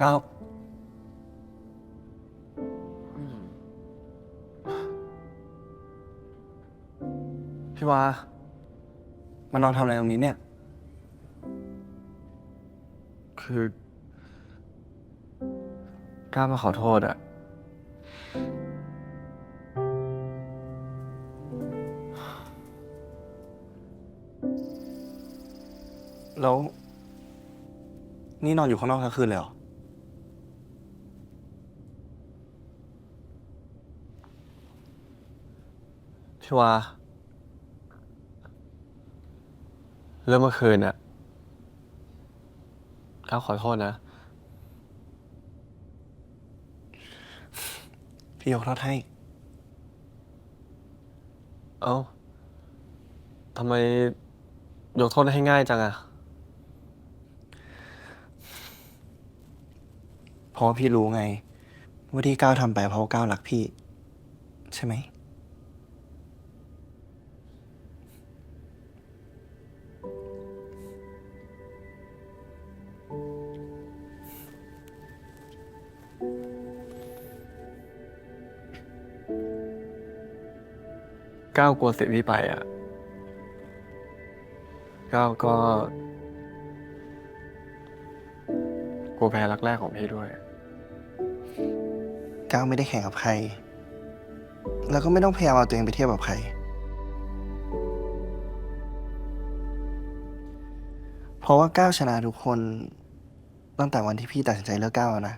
ก้าวพี่วามานอนทำอะไรตรงนี้เนี่ย คือก้าวมาขอโทษอะแล้ว นี่นอนอยู่ข้างนอกทั้งคืนเลยเหรอ พี่วาเรื่องเมื่อคืนอะก้าวขอโทษนะ พี่ยกโทษให้ เอ้าทำไมยกโทษให้ง่ายจังอะเพราะว่าพี่รู้ไง ว่าที่ก้าวทำไปเพราะว่าก้าวรักพี่ ใช่ไหม ก้าวกลัวเสียพี่ไปอะก้าวก็กลัวแพ้รักแรกของพี่ด้วย ก้าวไม่ได้แข่งกับใคร แล้วก็ไม่ต้องพยายามเอาตัวเองไปเทียบกับใคร เพราะว่าก้าวชนะทุกคนตั้งแต่วันที่พี่ตัดสินใจเลือกก้าวแล้วนะ